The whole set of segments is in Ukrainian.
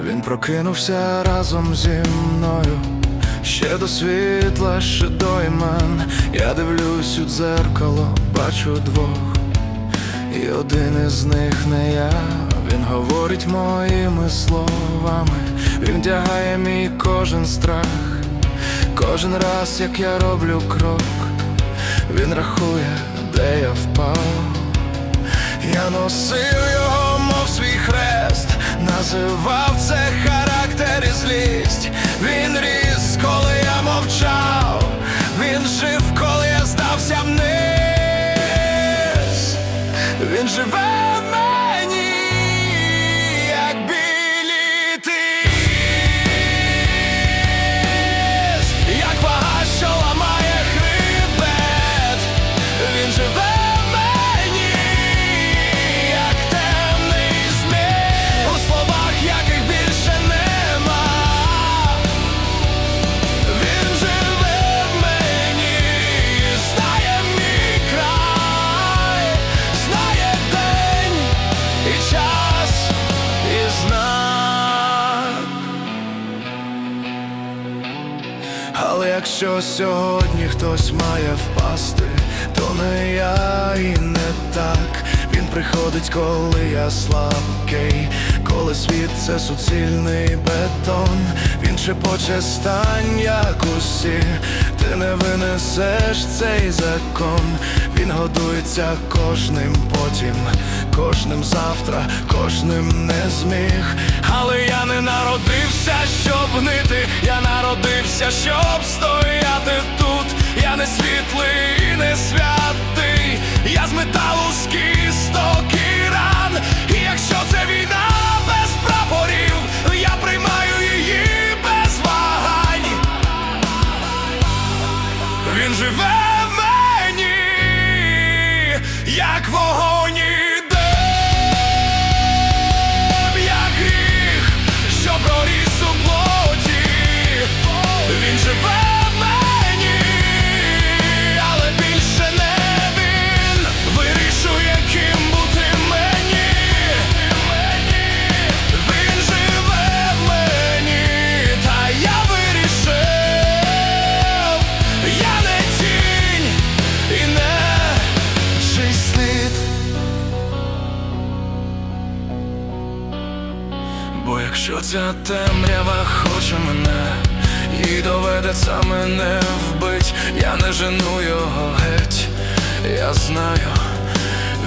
Він прокинувся разом зі мною, ще до світла, ще до імен. Я дивлюсь у дзеркало, бачу двох, і один із них не я. Він говорить моїми словами, він вдягає мій кожен страх, кожен раз, як я роблю крок, він рахує, де я впав. Я носив його, живе якщо сьогодні хтось має впасти, то не я і не так. Він приходить, коли я слабкий, коли світ це суцільний бетон. Він шепоче стань, як усі, ти не винесеш цей закон. Він годується кожним потім, кожним завтра, кожним не зміг. Але я не народився, щоб гнити, я народився, щоб стояти тут. Я не світлий, і не святий, я з металу з кісток і ран. І якщо це війна без прапорів, я приймаю її без вагань. Він живе в мені, як вогонь якщо ця темрява хоче мене, і доведеться мене вбить, я не жену його геть, я знаю,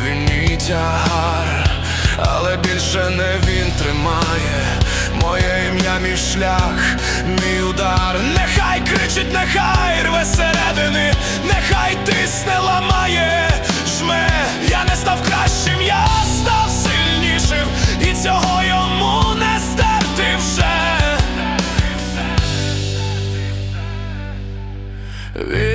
він мій тягар, але більше не він тримає моє ім'я, мій шлях, мій удар. Нехай кричить, нехай рве серце Ve